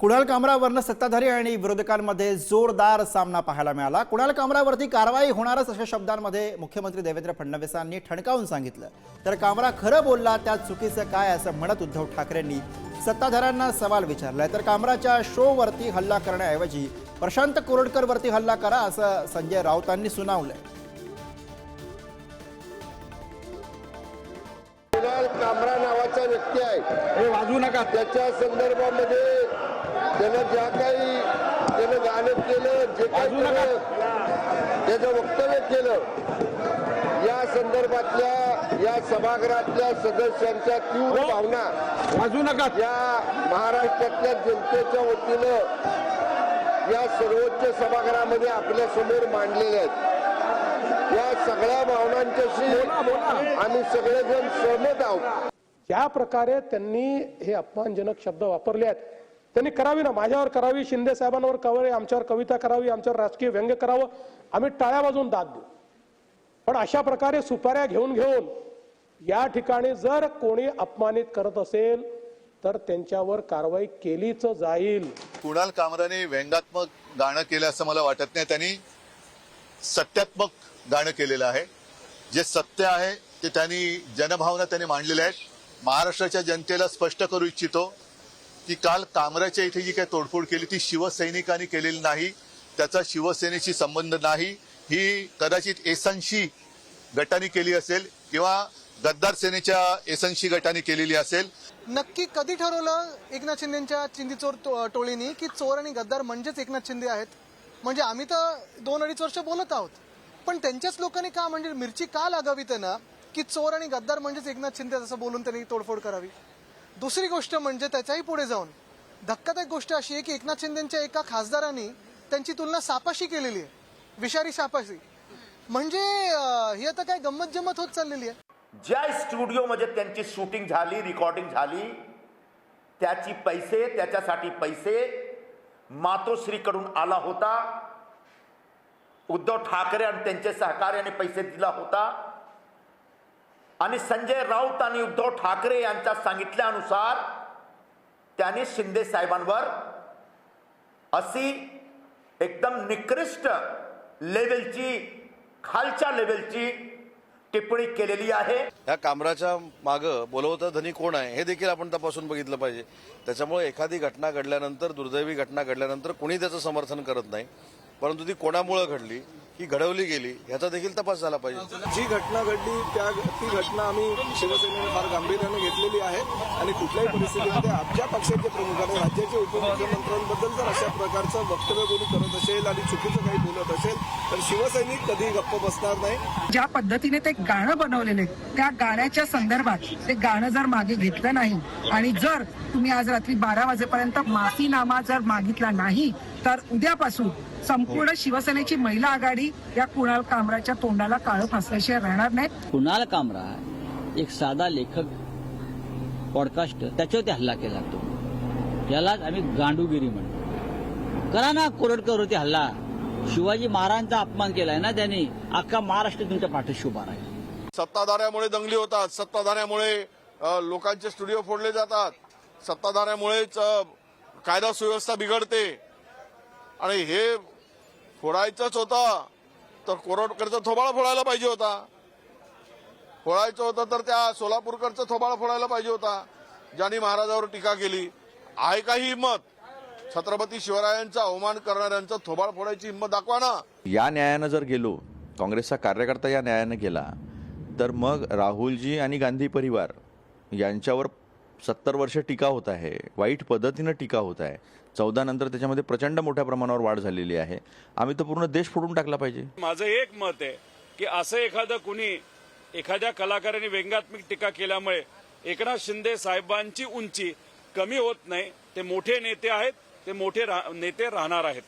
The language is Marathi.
कुणाल कामरावरनं सत्ताधारी आणि विरोधकांमध्ये जोरदार सामना पाहायला मिळाला. कुणाल कामरावरती कारवाई होणारच अशा शब्दांमध्ये मुख्यमंत्री देवेंद्र फडणवीसांनी ठणकावून सांगितलं. तर कामरा खरं बोलला त्यात चुकीचं काय असं म्हणत उद्धव ठाकरेंनी सत्ताधाऱ्यांना सवाल विचारलाय. तर कामराच्या शोवरती हल्ला करण्याऐवजी प्रशांत कोरडकरवरती हल्ला करा असं संजय राऊतांनी सुनावलंय. कुणाल कामरा नावाचा व्यक्ती आहे. हे वाजवू नका. त्याच्या संदर्भामध्ये त्यानं ज्या काही त्यानं गाणं केलं जे काही त्याचं वक्तव्य केलं या संदर्भातल्या या सभागृहातल्या सदस्यांच्या तीव्र हो. भावना वाजवू नका या महाराष्ट्रातल्या जनतेच्या वतीनं या सर्वोच्च सभागृहामध्ये आपल्यासमोर मांडलेल्या आहेत या सगळ्या भावनांच्याशी. आम्ही सगळेजण सहमत आहोत ज्या प्रकारे त्यांनी हे अपमानजनक शब्द वापरले आहेत त्यांनी करावी ना. माझ्यावर करावी शिंदे साहेबांवर करावी आमच्यावर कविता करावी आमच्यावर राजकीय व्यंग्य करावं. आम्ही टाळ्या बाजून दाद देऊ. पण अशा प्रकारे सुपाऱ्या घेऊन घेऊन या ठिकाणी जर कोणी अपमानित करत असेल तर त्यांच्यावर कारवाई केलीच जाईल. कुणाल कामराने व्यंगात्मक गाणं केलं असं मला वाटत नाही. त्यांनी सत्यात्मक गाणं केलेलं आहे. जे सत्य आहे ते त्यांनी जनभावना त्यांनी मांडलेल्या आहेत. महाराष्ट्राच्या जनतेला स्पष्ट करू इच्छितो. की काल कामराच्या इथे जी काही तोडफोड केली ती शिवसैनिकांनी केलेली नाही त्याचा शिवसेनेशी संबंध नाही ही कदाचित एसनशी गटाने केली असेल किंवा गद्दार सेनेच्या एसनशी गटाने केलेली असेल. नक्की कधी ठरवलं एकनाथ शिंदेच्या चिंदीचोर टो- टोळीनी की चोर आणि गद्दार म्हणजेच एकनाथ शिंदे आहेत? म्हणजे आम्ही तर दोन अडीच वर्ष बोलत आहोत. पण त्यांच्याच लोकांनी का म्हणजे मिरची का लागावी त्यांना की चोर आणि गद्दार म्हणजेच एकनाथ शिंदे असं बोलून त्यांनी तोडफोड करावी? दुसरी गोष्ट म्हणजे त्याच्याही पुढे जाऊन. धक्कादायक गोष्ट अशी आहे की एकनाथ शिंदेच्या एका खासदारांनी त्यांची तुलना सापाशी केलेली आहे. विषारी सापाशी. म्हणजे ही आता काय गंमत जमत होत चाललेली आहे? ज्या स्टुडिओमध्ये त्यांची शूटिंग झाली रेकॉर्डिंग झाली त्याची पैसे त्याच्यासाठी पैसे मातोश्रीकडून आला होता. उद्धव ठाकरे आणि त्यांचे सहकार्याने पैसे दिला होता. आणि संजय राऊत आणि उद्धव ठाकरे यांच्या सांगितल्यानुसार त्याने शिंदे साहेबांवर अशी एकदम निकृष्ट लेवलची खालच्या लेवलची टिप्पणी केलेली आहे. या कामराच्या मागं बोलवता धनी कोण आहे हे देखील आपण तपासून बघितलं पाहिजे. त्याच्यामुळे एखादी घटना घडल्यानंतर दुर्दैवी घटना घडल्यानंतर कोणी त्याचं समर्थन करत नाही? परंतु ती कोणामुळे घडली ही घडवली गेली ह्याचा देखील तपास झाला पाहिजे. जी घटना घडली त्या ती घटना आम्ही शिवसेनेने फार गांभीर्याने घेतलेली आहे आणि कुठल्याही परिस्थितीमध्ये आमच्या पक्षाचे प्रमुख आणि राज्याचे उपमुख्यमंत्र्यांबद्दल जर अशा प्रकारचं वक्तव्य कोणी करत असेल आणि चुकीचं काही बोलत असेल तर शिवसैनिक कधी गप्प बसणार नाही. ज्या पद्धतीने ते गाणं बनवलेले त्या गाण्याच्या संदर्भात ते गाणं जर मागे घेतलं नाही आणि जर तुम्ही आज रात्री बारा वाजेपर्यंत माफीनामा जर मागितला नाही तर उद्यापासून संपूर्ण शिवसेनेची महिला आघाडी या कुणाल कामराच्या तोंडाला काळं फासल्याशिवाय राहणार नाही. कुणाल कामरा एक साधा लेखक पॉडकास्ट त्याच्यावर ते हल्ला केला तो. यालाच आम्ही गांडूगिरी म्हणतो. करा ना कोरडकरवरती हल्ला. शिवाजी महाराजांचा अपमान केलाय ना त्यांनी. अख्खा महाराष्ट्र तुमच्या पाठीशी उभा राहील. सत्ताधाऱ्यामुळे दंगली होतात. सत्ताधाऱ्यामुळे लोकांचे स्टुडिओ फोडले जातात. सत्ताधाऱ्यामुळेच कायदा सुव्यवस्था बिघडते. आणि हे फोडायचंच होतं तर कोरडकरचा थोबाळा फोडायला पाहिजे होता. फोडायचं होतं तर त्या सोलापूरकरचा थोबाळा फोडायला पाहिजे होता. ज्यांनी महाराजावर टीका केली. आहे का ही हिंमत? छत्रपती शिवरायांचा अवमान करणाऱ्यांचा थोबाळ फोडायची हिंमत दाखवा ना. या न्यायानं जर गेलो काँग्रेसचा कार्यकर्ता या न्यायानं गेला तर मग राहुलजी आणि गांधी परिवार यांच्यावर सत्तर वर्ष टीका होत आहे. वाईट पद्धतीनं टीका होत आहे. चौदा नंतर त्याच्यामध्ये प्रचंड मोठ्या प्रमाणावर वाढ झालेली आहे. आम्ही तर पूर्ण देश फोडून टाकला पाहिजे. माझं एक मत आहे की असं एखादं कुणी एखाद्या कलाकाराने व्यंगात्मक टीका केल्यामुळे एकनाथ शिंदे साहेबांची उंची कमी होत नाही. ते मोठे नेते आहेत. ते मोठे नेते राहणार आहेत.